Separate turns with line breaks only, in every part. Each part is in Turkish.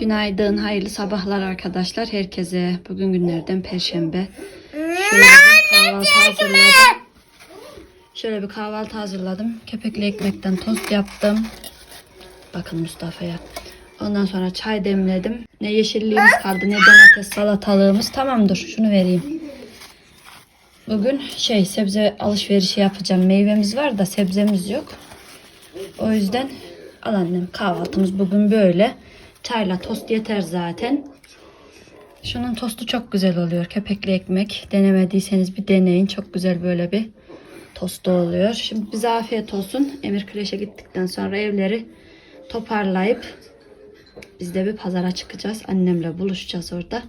Günaydın, hayırlı sabahlar arkadaşlar herkese. Bugün günlerden perşembe. Şöyle bir kahvaltı hazırladım. Şöyle bir kahvaltı hazırladım. Köpekli ekmekten tost yaptım. Bakın Mustafa'ya. Ondan sonra çay demledim. Ne yeşilliğimiz kaldı ne domates salatalığımız. Tamamdır şunu vereyim. Bugün şey sebze alışverişi yapacağım. Meyvemiz var da sebzemiz yok. O yüzden al annem kahvaltımız bugün böyle. Çayla tost yeter zaten. Şunun tostu çok güzel oluyor. Köpekli ekmek. Denemediyseniz bir deneyin. Çok güzel böyle bir tostu oluyor. Şimdi bize afiyet olsun. Emir Kreş'e gittikten sonra evleri toparlayıp biz de bir pazara çıkacağız. Annemle buluşacağız orada.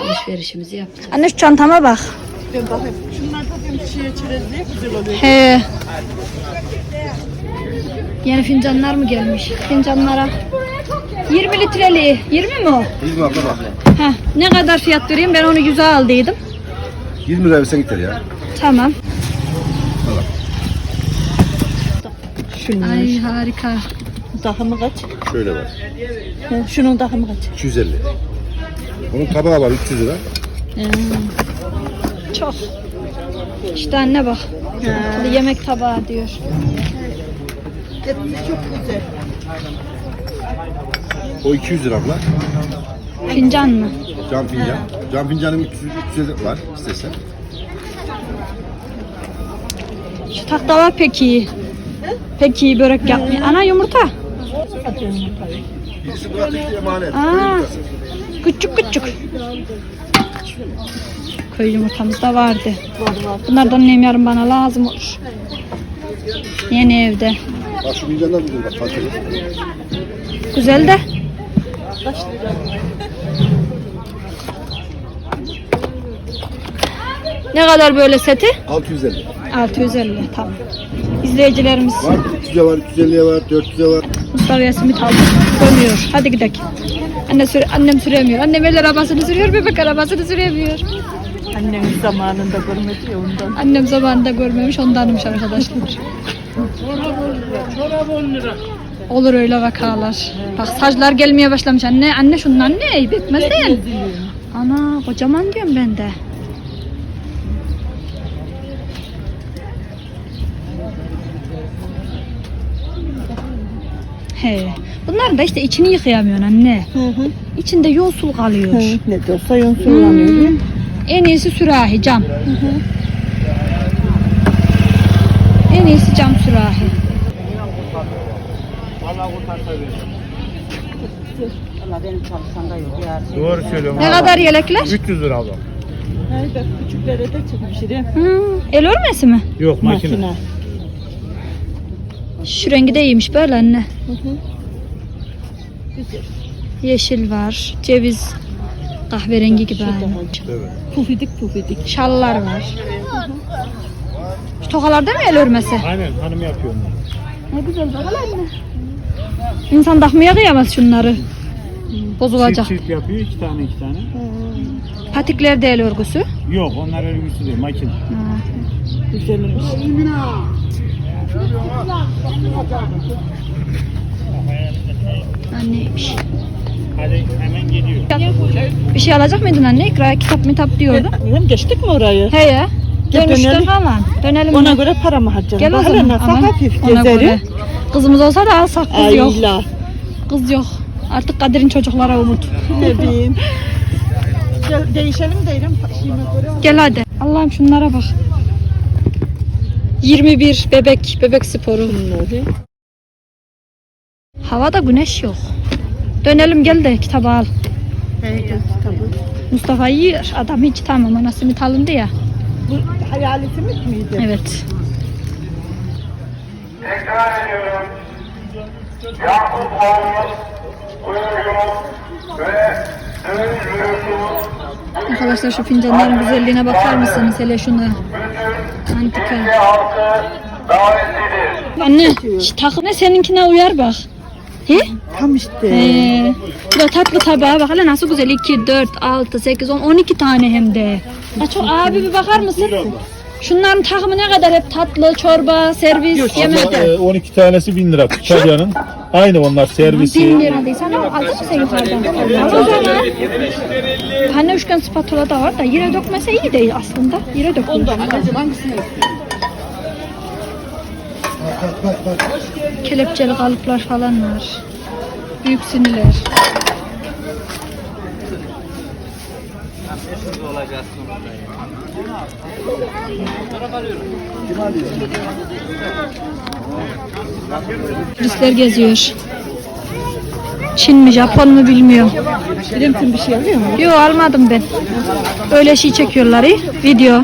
Alışverişimizi yapacağız. Anne şu çantama bak.
Şunlar da benim şeye çerezliğe güzel oluyor.
He. Yeni fincanlar mı gelmiş? Fincanlara. 20 litreli. 20 mi o?
20 abla bak.
Heh, ne kadar fiyat vereyim? Ben onu 100'e aldıydım.
20 lira versen gider ya.
Tamam.
Şunun
Ay harika.
takımı kaç?
Şöyle var.
Ha, Şunun takımı kaç?
250. Bunun tabağı var 300 lira.
Çok. İşte anne bak. Hadi yemek tabağı diyor.
Hepsi çok güzel.
O 200 lira abla.
Fincan mı?
Cam fincan. Cam fincanın 300, 300 lira var istesen.
Şu taktalar pek iyi. Pek iyi börek yapmıyor. Ana yumurta.
Birisi bıraktık emanet.
Aa. Küçük küçük. Köy yumurtamız da vardı. Bunlardan annem yarın bana lazım olur. Yeni evde.
Bak şu fincanlar güzel bak kaliteli.
Güzel de. Ne kadar böyle seti?
650.
650 tamam. İzleyicilerimiz
Var 300'e var, 350'ye var, 400'e var.
Mustafa'ya simit aldı. Dönüyor. Hadi gidelim. Anne süre, annem süremiyor. Annem el arabasını sürüyor, bebek arabasını süremiyor.
Annem zamanında görmedi ya ondan.
Annem zamanında görmemiş ondanmış arkadaşlar. Olur öyle vakalar. Bak saçlar gelmeye başlamış anne. Anne şunlar ne? Ayıp etmez değil. Ana kocaman diyorum ben de. He. Bunlar da işte içini yıkayamıyorsun anne.
Hı hı.
İçinde yoğsul kalıyor.
Hı, Ne de olsa yonsullanıyor.
Hmm. En iyisi sürahi cam. En iyisi cam sürahi.
Doğru söylüyorum.
Ne kadar yelekler?
300 lira abla.
Bak küçüklere de çıkmış. değil mi?
Hmm, el örmesi mi?
Yok makine.
Makine.
Şu rengi de iyiymiş böyle anne.
Güzel.
Yeşil var, ceviz kahverengi gibi aynı.
Evet.
Pufidik pufidik.
Şallar var. Şu tokalarda mı el örmesi?
Aynen hanım yapıyor onu.
Ne güzel bak anne. İnsan takmaya kıyamaz şunları. Bozulacak.
Çift çift yapıyor iki tane iki tane.
Patikler de el örgüsü.
Yok onlar örgüsü değil makine.
Güzelmiş.
Anneymiş.
Hadi hemen geliyor.
Bir şey alacak mıydın anne? İkra kitap mitap diyordu.
Hem geçtik mi orayı?
He ya. Dönüşte
dönelim.
falan. Dönelim
Ona
mi?
göre para mı harcayalım?
Gel o zaman.
nasıl
Aman,
hafif
ona göre. Kızımız olsa da alsak kız yok.
Ayla.
Kız yok. Artık Kadir'in çocuklara umut.
Ne bileyim. Gel, değişelim derim. Şeyime göre.
Gel hadi. Allah'ım şunlara bak. 21 bebek, bebek sporu. Havada güneş yok. Dönelim gel de kitabı al.
Evet, kitabı.
Mustafa yiyor. Adam hiç tamam simit alındı ya.
Bu hayali simit miydi?
Evet.
Tekrar ediyorum. Yakup oğlu buyuruyor ve.
Arkadaşlar şu fincanların güzelliğine bakar mısınız? Hele şuna. Antika. Anne, şu takım ne seninkine uyar bak. He?
Tam işte.
Ee, bu da tatlı tabağa bak hele nasıl güzel 2, 4, 6, 8, 10, 12 tane hem de. Ya çok abi bir bakar mısın? Şunların takımı ne kadar hep tatlı, çorba, servis, yemek.
Abla, e, 12 tanesi 1000 lira. Çaycanın. Aynı onlar servisi.
liradaysa ama aldın mı sen yukarıdan? Al o zaman. Hani üçgen spatula da var da yere dökmese iyi değil aslında. Yere dökülür. Ondan hangisini Kelepçeli kalıplar falan var. Büyük siniler. Turistler geziyor. Çin mi Japon mu bilmiyorum. Bilemsin bir şey alıyor mu? Yok almadım ben. Öyle şey çekiyorlar video.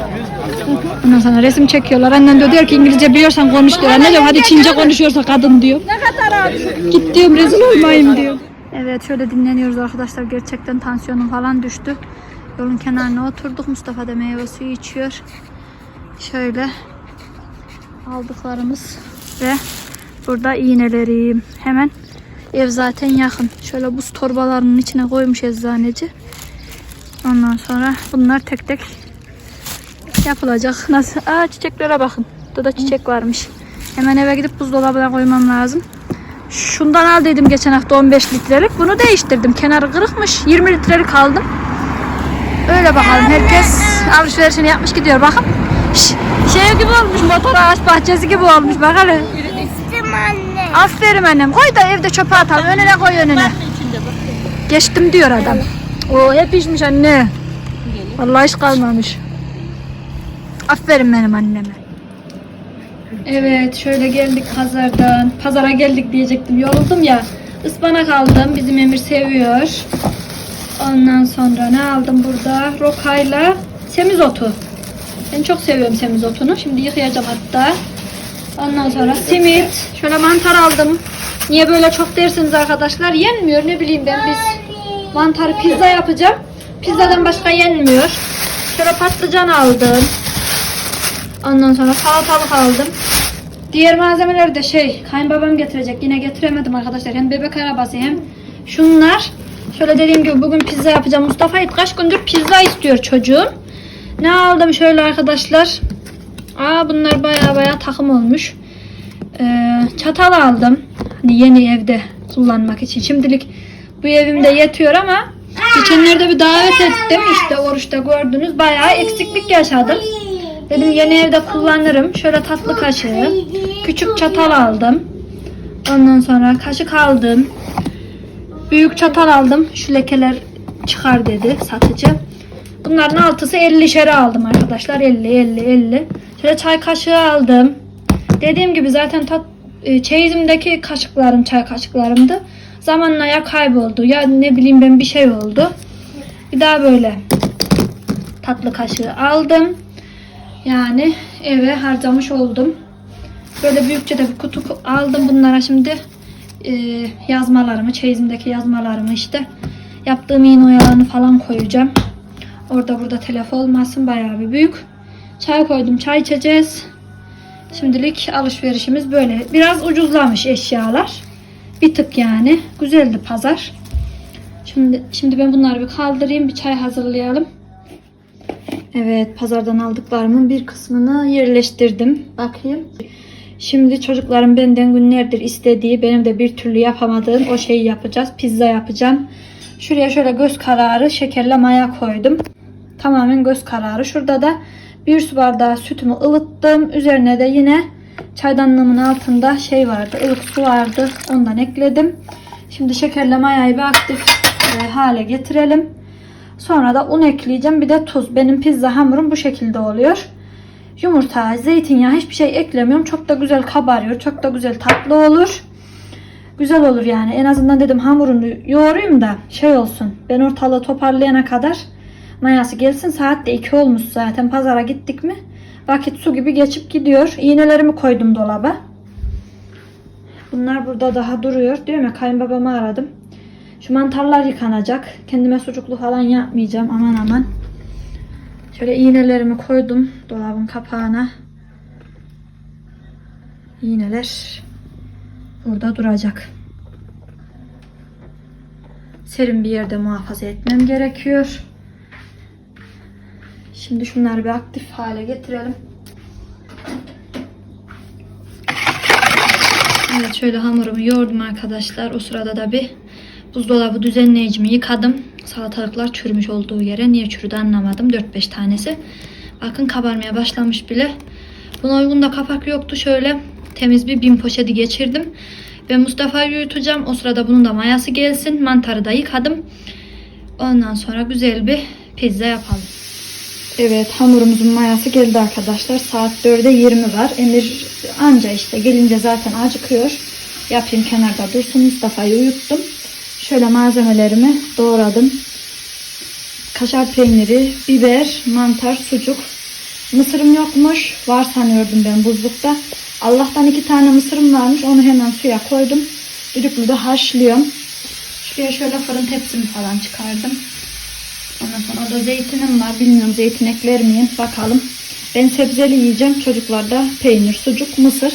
Ondan sonra resim çekiyorlar. Annen de diyor ki İngilizce biliyorsan konuş diyor. Anne diyorum hadi Çince konuşuyorsa kadın diyor. Ne kadar Git diyorum rezil olmayayım diyor. Evet şöyle dinleniyoruz arkadaşlar. Gerçekten tansiyonum falan düştü. Yolun kenarına oturduk. Mustafa da meyve suyu içiyor. Şöyle aldıklarımız ve burada iğnelerim. Hemen ev zaten yakın. Şöyle buz torbalarının içine koymuş eczaneci. Ondan sonra bunlar tek tek yapılacak. Nasıl? Aa çiçeklere bakın. Burada da çiçek varmış. Hemen eve gidip buzdolabına koymam lazım. Şundan al dedim geçen hafta 15 litrelik. Bunu değiştirdim. Kenarı kırıkmış. 20 litrelik aldım. Öyle bakalım. Herkes alışverişini yapmış gidiyor. Bakın. Şey gibi olmuş. Motor ağaç bahçesi gibi olmuş. Bak hele. Aferin annem. Koy da evde çöpe atalım. Önüne koy önüne. Geçtim diyor adam. O hep içmiş anne. Vallahi hiç kalmamış. Aferin benim anneme. Evet şöyle geldik pazardan. Pazara geldik diyecektim. Yoruldum ya. Ispanak aldım. Bizim Emir seviyor. Ondan sonra ne aldım burada? Rokayla semizotu. Ben çok seviyorum semizotunu. Şimdi yıkayacağım hatta. Ondan sonra simit. Şöyle mantar aldım. Niye böyle çok dersiniz arkadaşlar? Yenmiyor ne bileyim ben biz. Mantar pizza yapacağım. Pizzadan başka yenmiyor. Şöyle patlıcan aldım. Ondan sonra salatalık aldım. Diğer malzemeleri de şey kayınbabam getirecek. Yine getiremedim arkadaşlar. Hem bebek arabası hem şunlar. Şöyle dediğim gibi bugün pizza yapacağım. Mustafa kaç gündür pizza istiyor çocuğum. Ne aldım şöyle arkadaşlar. Aa bunlar baya baya takım olmuş. Ee, çatal aldım. Hani yeni evde kullanmak için. Şimdilik bu evimde yetiyor ama geçenlerde bir davet ettim işte oruçta gördünüz. Bayağı eksiklik yaşadım. Dedim yeni evde kullanırım. Şöyle tatlı kaşığı. Küçük çatal aldım. Ondan sonra kaşık aldım. Büyük çatal aldım. Şu lekeler çıkar dedi satıcı. Bunların altısı 50 şere aldım arkadaşlar. 50 50 50. Şöyle çay kaşığı aldım. Dediğim gibi zaten tat, e, çeyizimdeki kaşıklarım çay kaşıklarımdı. Zamanla ya kayboldu ya ne bileyim ben bir şey oldu. Bir daha böyle tatlı kaşığı aldım. Yani eve harcamış oldum. Böyle büyükçe de bir kutu aldım bunlara şimdi e, yazmalarımı, çeyizimdeki yazmalarımı işte yaptığım iğne oyalarını falan koyacağım. Orada burada telef olmasın bayağı bir büyük. Çay koydum çay içeceğiz. Şimdilik alışverişimiz böyle. Biraz ucuzlamış eşyalar. Bir tık yani. Güzeldi pazar. Şimdi, şimdi ben bunları bir kaldırayım. Bir çay hazırlayalım. Evet pazardan aldıklarımın bir kısmını yerleştirdim. Bakayım. Şimdi çocuklarım benden günlerdir istediği benim de bir türlü yapamadığım o şeyi yapacağız. Pizza yapacağım. Şuraya şöyle göz kararı şekerle maya koydum. Tamamen göz kararı. Şurada da bir su bardağı sütümü ılıttım. Üzerine de yine çaydanlığımın altında şey vardı. ılık su vardı. Ondan ekledim. Şimdi şekerle mayayı bir aktif e, hale getirelim. Sonra da un ekleyeceğim. Bir de tuz. Benim pizza hamurum bu şekilde oluyor. Yumurta, zeytinyağı hiçbir şey eklemiyorum. Çok da güzel kabarıyor. Çok da güzel tatlı olur. Güzel olur yani. En azından dedim hamurunu yoğurayım da şey olsun. Ben ortalığı toparlayana kadar mayası gelsin. Saat de 2 olmuş zaten. Pazara gittik mi? Vakit su gibi geçip gidiyor. İğnelerimi koydum dolaba. Bunlar burada daha duruyor. Diyor ya kayınbabamı aradım. Şu mantarlar yıkanacak. Kendime sucuklu falan yapmayacağım. Aman aman. Şöyle iğnelerimi koydum dolabın kapağına. İğneler burada duracak. Serin bir yerde muhafaza etmem gerekiyor. Şimdi şunları bir aktif hale getirelim. Evet şöyle hamurumu yoğurdum arkadaşlar. O sırada da bir buzdolabı düzenleyicimi yıkadım. Salatalıklar çürümüş olduğu yere. Niye çürüdü anlamadım. 4-5 tanesi. Bakın kabarmaya başlamış bile. Buna uygun da kapak yoktu. Şöyle temiz bir bin poşeti geçirdim. Ve Mustafa'yı uyutacağım. O sırada bunun da mayası gelsin. Mantarı da yıkadım. Ondan sonra güzel bir pizza yapalım. Evet hamurumuzun mayası geldi arkadaşlar. Saat 4'e 20 var. Emir anca işte gelince zaten acıkıyor. Yapayım kenarda dursun. Mustafa'yı uyuttum. Şöyle malzemelerimi doğradım. Kaşar peyniri, biber, mantar, sucuk. Mısırım yokmuş. Var sanıyordum ben buzlukta. Allah'tan iki tane mısırım varmış. Onu hemen suya koydum. Düdüklü de haşlıyorum. Şuraya şöyle fırın tepsimi falan çıkardım. Ondan sonra da zeytinim var. Bilmiyorum zeytin ekler miyim? Bakalım. Ben sebzeli yiyeceğim. Çocuklar da peynir, sucuk, mısır.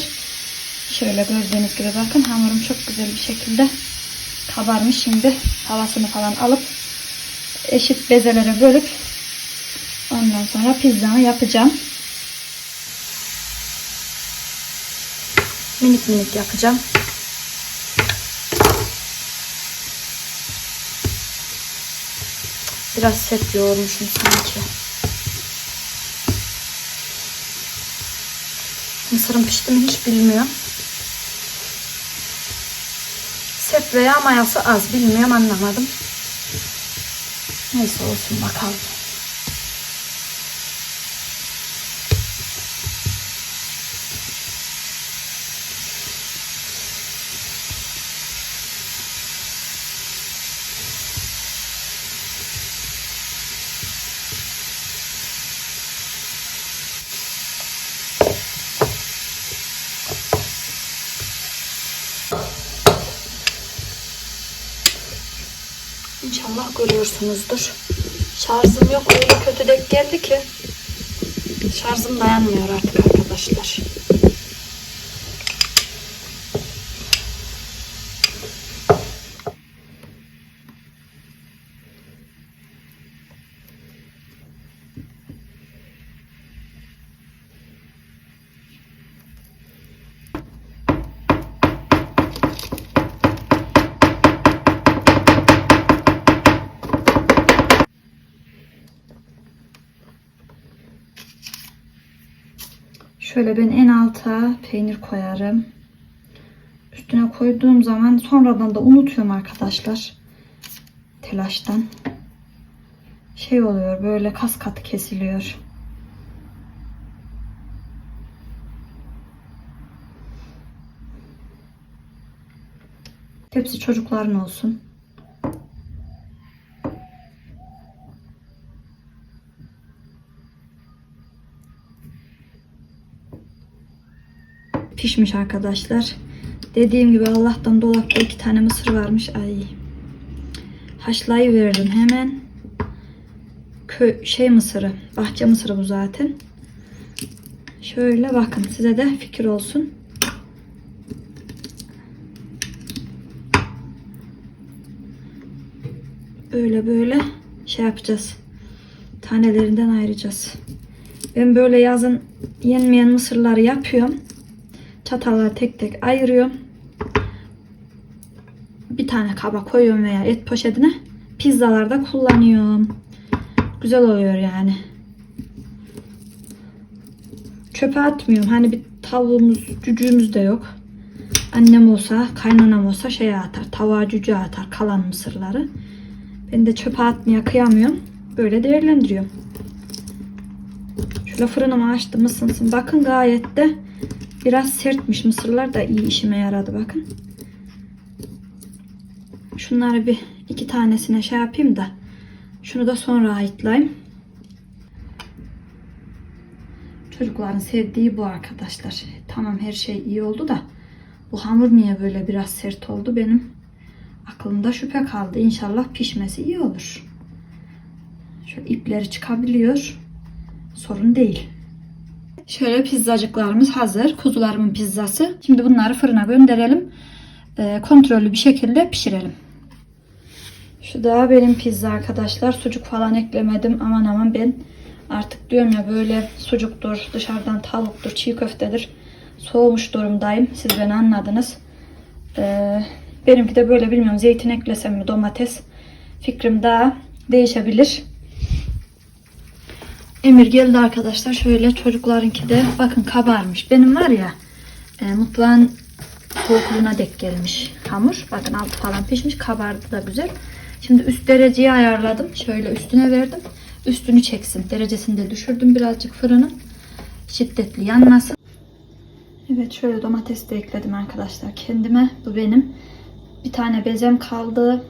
Şöyle gördüğünüz gibi bakın hamurum çok güzel bir şekilde kabarmış. Şimdi havasını falan alıp eşit bezelere bölüp ondan sonra pizzamı yapacağım. Minik minik yapacağım. Biraz sert yoğurmuşum sanki. Mısırın pişti mi hiç bilmiyorum. Sert veya mayası az bilmiyorum anlamadım. Neyse olsun bakalım. İnşallah görüyorsunuzdur. Şarjım yok öyle kötü denk geldi ki. Şarjım dayanmıyor artık arkadaşlar. Şöyle ben en alta peynir koyarım. Üstüne koyduğum zaman sonradan da unutuyorum arkadaşlar. Telaştan. Şey oluyor böyle kas katı kesiliyor. Hepsi çocukların olsun. Pişmiş arkadaşlar. Dediğim gibi Allah'tan dolapta iki tane mısır varmış. Ay. Haşlayıverdim hemen. Kö şey mısırı. Bahçe mısırı bu zaten. Şöyle bakın size de fikir olsun. Böyle böyle şey yapacağız. Tanelerinden ayıracağız. Ben böyle yazın yenmeyen mısırları yapıyorum. Çatalları tek tek ayırıyorum. Bir tane kaba koyuyorum veya et poşetine. Pizzalarda kullanıyorum. Güzel oluyor yani. Çöpe atmıyorum. Hani bir tavuğumuz, cücüğümüz de yok. Annem olsa, kaynanam olsa şeye atar. Tavuğa cücüğe atar kalan mısırları. Ben de çöpe atmaya kıyamıyorum. Böyle değerlendiriyorum. Şöyle fırınımı açtım ısınsın. Bakın gayet de Biraz sertmiş mısırlar da iyi işime yaradı bakın. Şunları bir iki tanesine şey yapayım da şunu da sonra ayıtlayayım. Çocukların sevdiği bu arkadaşlar. Tamam her şey iyi oldu da bu hamur niye böyle biraz sert oldu benim aklımda şüphe kaldı. İnşallah pişmesi iyi olur. Şöyle ipleri çıkabiliyor. Sorun değil. Şöyle pizzacıklarımız hazır. Kuzularımın pizzası. Şimdi bunları fırına gönderelim. Ee, kontrollü bir şekilde pişirelim. Şu da benim pizza arkadaşlar. Sucuk falan eklemedim. Aman aman ben artık diyorum ya böyle sucuktur, dışarıdan tavuktur, çiğ köftedir. Soğumuş durumdayım. Siz beni anladınız. Ee, benimki de böyle bilmiyorum. Zeytin eklesem mi domates. Fikrim daha değişebilir. Emir geldi arkadaşlar. Şöyle çocuklarınki de bakın kabarmış. Benim var ya e, mutfağın soğukluğuna dek gelmiş hamur. Bakın altı falan pişmiş. Kabardı da güzel. Şimdi üst dereceyi ayarladım. Şöyle üstüne verdim. Üstünü çeksin. Derecesini de düşürdüm birazcık fırının. Şiddetli yanmasın. Evet şöyle domates de ekledim arkadaşlar kendime. Bu benim. Bir tane bezem kaldı.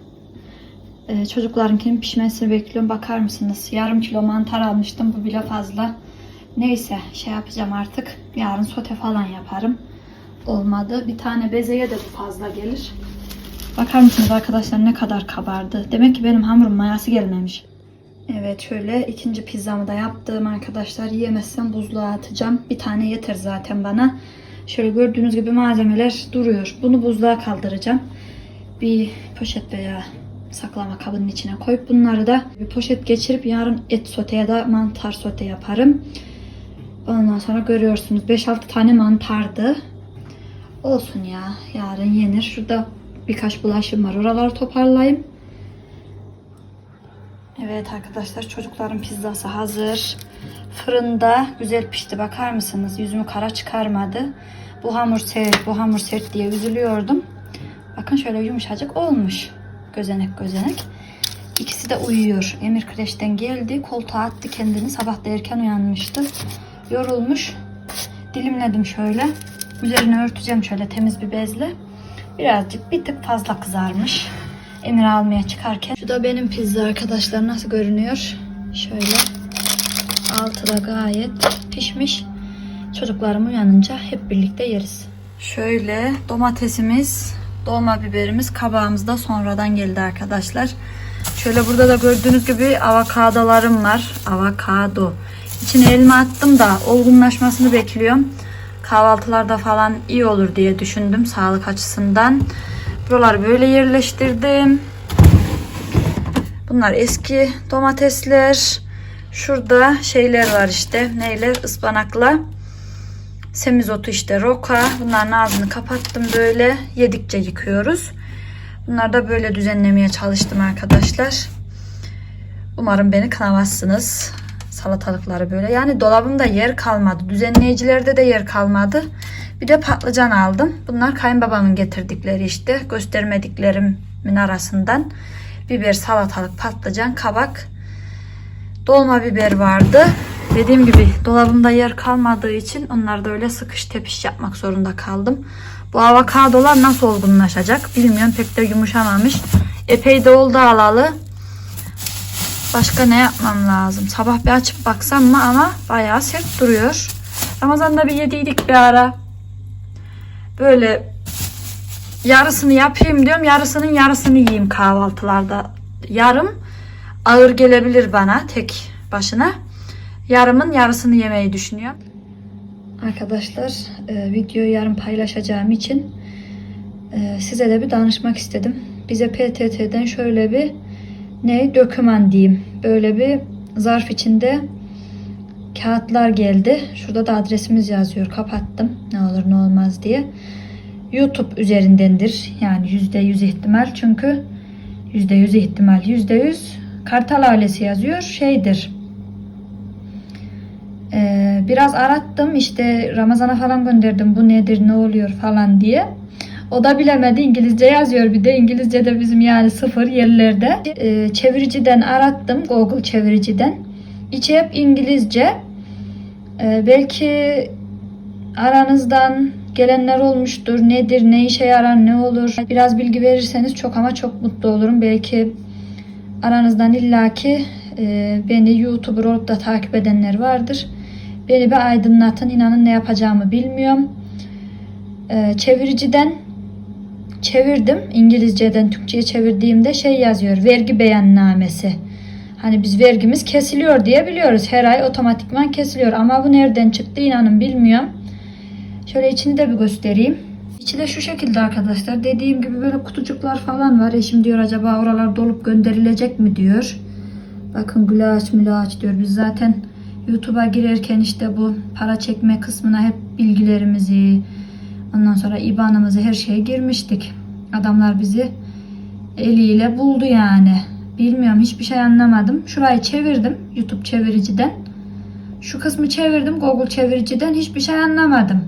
Ee, çocuklarınkinin pişmesini bekliyorum. Bakar mısınız? Yarım kilo mantar almıştım. Bu bile fazla. Neyse şey yapacağım artık. Yarın sote falan yaparım. Olmadı. Bir tane bezeye de fazla gelir. Bakar mısınız arkadaşlar ne kadar kabardı. Demek ki benim hamurum mayası gelmemiş. Evet şöyle ikinci pizzamı da yaptım arkadaşlar. Yiyemezsem buzluğa atacağım. Bir tane yeter zaten bana. Şöyle gördüğünüz gibi malzemeler duruyor. Bunu buzluğa kaldıracağım. Bir poşet veya saklama kabının içine koyup bunları da bir poşet geçirip yarın et sote ya da mantar sote yaparım. Ondan sonra görüyorsunuz 5-6 tane mantardı. Olsun ya yarın yenir. Şurada birkaç bulaşım var. Oraları toparlayayım. Evet arkadaşlar çocukların pizzası hazır. Fırında güzel pişti. Bakar mısınız? Yüzümü kara çıkarmadı. Bu hamur sert, bu hamur sert diye üzülüyordum. Bakın şöyle yumuşacık olmuş. Gözenek gözenek. İkisi de uyuyor. Emir kreşten geldi. Koltuğa attı kendini. Sabah da erken uyanmıştı. Yorulmuş. Dilimledim şöyle. Üzerine örteceğim şöyle temiz bir bezle. Birazcık bir tık fazla kızarmış. Emir almaya çıkarken. Şu da benim pizza arkadaşlar nasıl görünüyor? Şöyle. Altı da gayet pişmiş. Çocuklarım uyanınca hep birlikte yeriz. Şöyle domatesimiz, dolma biberimiz, kabağımız da sonradan geldi arkadaşlar. Şöyle burada da gördüğünüz gibi avokadolarım var. Avokado. İçine elma attım da olgunlaşmasını bekliyorum. Kahvaltılarda falan iyi olur diye düşündüm sağlık açısından. Buraları böyle yerleştirdim. Bunlar eski domatesler. Şurada şeyler var işte. Neyler? Ispanakla. Semizotu işte roka. Bunların ağzını kapattım böyle. Yedikçe yıkıyoruz. Bunları da böyle düzenlemeye çalıştım arkadaşlar. Umarım beni kınamazsınız. Salatalıkları böyle. Yani dolabımda yer kalmadı. Düzenleyicilerde de yer kalmadı. Bir de patlıcan aldım. Bunlar kayınbabamın getirdikleri işte. Göstermediklerimin arasından. Biber, salatalık, patlıcan, kabak. Dolma biber vardı. Dediğim gibi dolabımda yer kalmadığı için onları da öyle sıkış tepiş yapmak zorunda kaldım. Bu avokadolar nasıl olgunlaşacak bilmiyorum. Pek de yumuşamamış. Epey de oldu alalı. Başka ne yapmam lazım? Sabah bir açıp baksam mı ama bayağı sert duruyor. Ramazan'da bir yediydik bir ara. Böyle yarısını yapayım diyorum. Yarısının yarısını yiyeyim kahvaltılarda. Yarım ağır gelebilir bana tek başına. Yarımın yarısını yemeyi düşünüyorum. Arkadaşlar e, videoyu yarın paylaşacağım için e, size de bir danışmak istedim. Bize PTT'den şöyle bir ne döküman diyeyim. Böyle bir zarf içinde kağıtlar geldi. Şurada da adresimiz yazıyor. Kapattım. Ne olur ne olmaz diye. YouTube üzerindendir. Yani yüzde yüz ihtimal. Çünkü yüzde yüz ihtimal. Yüzde yüz Kartal ailesi yazıyor. Şeydir. Ee, biraz arattım. işte Ramazan'a falan gönderdim. Bu nedir ne oluyor falan diye. O da bilemedi. İngilizce yazıyor bir de. İngilizce de bizim yani sıfır yerlerde. Ee, çeviriciden arattım. Google çeviriciden. İçi hep İngilizce. Ee, belki aranızdan gelenler olmuştur. Nedir, ne işe yarar, ne olur. Biraz bilgi verirseniz çok ama çok mutlu olurum. Belki aranızdan illaki e, beni YouTuber olup da takip edenler vardır. Beni bir aydınlatın. İnanın ne yapacağımı bilmiyorum. E, çeviriciden çevirdim. İngilizceden Türkçe'ye çevirdiğimde şey yazıyor. Vergi beyannamesi. Hani biz vergimiz kesiliyor diye biliyoruz. Her ay otomatikman kesiliyor. Ama bu nereden çıktı inanın bilmiyorum. Şöyle içini de bir göstereyim. İçi de şu şekilde arkadaşlar. Dediğim gibi böyle kutucuklar falan var. Eşim diyor acaba oralar dolup gönderilecek mi diyor. Bakın gülaç mülaç diyor. Biz zaten YouTube'a girerken işte bu para çekme kısmına hep bilgilerimizi,
Ondan sonra IBAN'ımızı her şeye girmiştik. Adamlar bizi eliyle buldu yani. Bilmiyorum hiçbir şey anlamadım. Şurayı çevirdim YouTube çeviriciden. Şu kısmı çevirdim Google çeviriciden hiçbir şey anlamadım.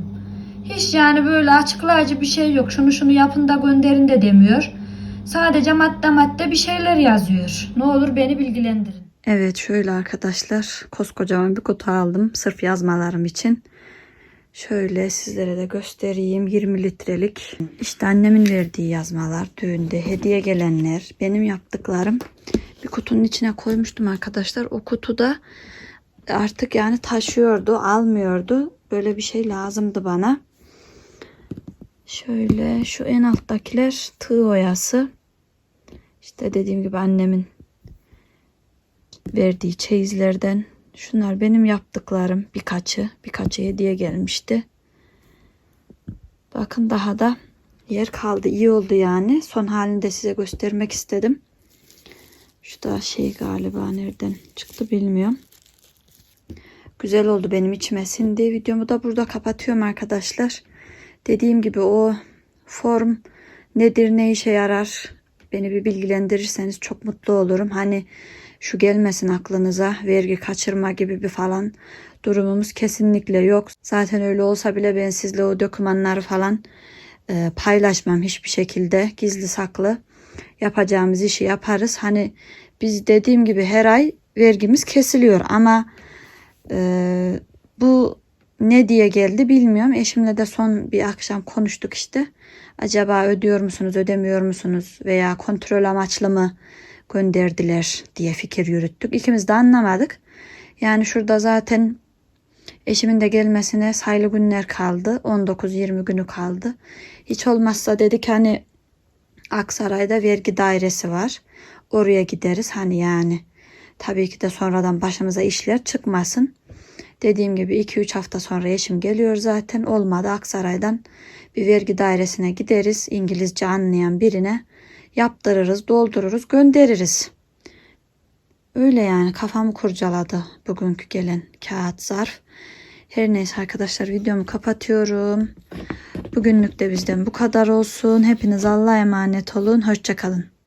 Hiç yani böyle açıklayıcı bir şey yok. Şunu şunu yapın da gönderin de demiyor. Sadece madde madde bir şeyler yazıyor. Ne olur beni bilgilendirin.
Evet şöyle arkadaşlar koskocaman bir kutu aldım sırf yazmalarım için. Şöyle sizlere de göstereyim 20 litrelik. İşte annemin verdiği yazmalar düğünde hediye gelenler benim yaptıklarım bir kutunun içine koymuştum arkadaşlar. O kutuda artık yani taşıyordu almıyordu. Böyle bir şey lazımdı bana. Şöyle şu en alttakiler tığ oyası. İşte dediğim gibi annemin verdiği çeyizlerden. Şunlar benim yaptıklarım birkaçı. Birkaçı hediye gelmişti. Bakın daha da yer kaldı. iyi oldu yani. Son halini de size göstermek istedim. Şu da şey galiba nereden çıktı bilmiyorum. Güzel oldu benim içime sindi. Videomu da burada kapatıyorum arkadaşlar. Dediğim gibi o form nedir ne işe yarar beni bir bilgilendirirseniz çok mutlu olurum. Hani şu gelmesin aklınıza vergi kaçırma gibi bir falan durumumuz kesinlikle yok. Zaten öyle olsa bile ben sizle o dokümanları falan e, paylaşmam hiçbir şekilde gizli saklı yapacağımız işi yaparız. Hani biz dediğim gibi her ay vergimiz kesiliyor ama e, bu ne diye geldi bilmiyorum. Eşimle de son bir akşam konuştuk işte. Acaba ödüyor musunuz, ödemiyor musunuz veya kontrol amaçlı mı gönderdiler diye fikir yürüttük. İkimiz de anlamadık. Yani şurada zaten eşimin de gelmesine sayılı günler kaldı. 19-20 günü kaldı. Hiç olmazsa dedik hani Aksaray'da vergi dairesi var. Oraya gideriz hani yani. Tabii ki de sonradan başımıza işler çıkmasın. Dediğim gibi 2-3 hafta sonra eşim geliyor zaten. Olmadı Aksaray'dan bir vergi dairesine gideriz. İngilizce anlayan birine yaptırırız, doldururuz, göndeririz. Öyle yani kafamı kurcaladı bugünkü gelen kağıt zarf. Her neyse arkadaşlar videomu kapatıyorum. Bugünlük de bizden bu kadar olsun. Hepiniz Allah'a emanet olun. Hoşçakalın.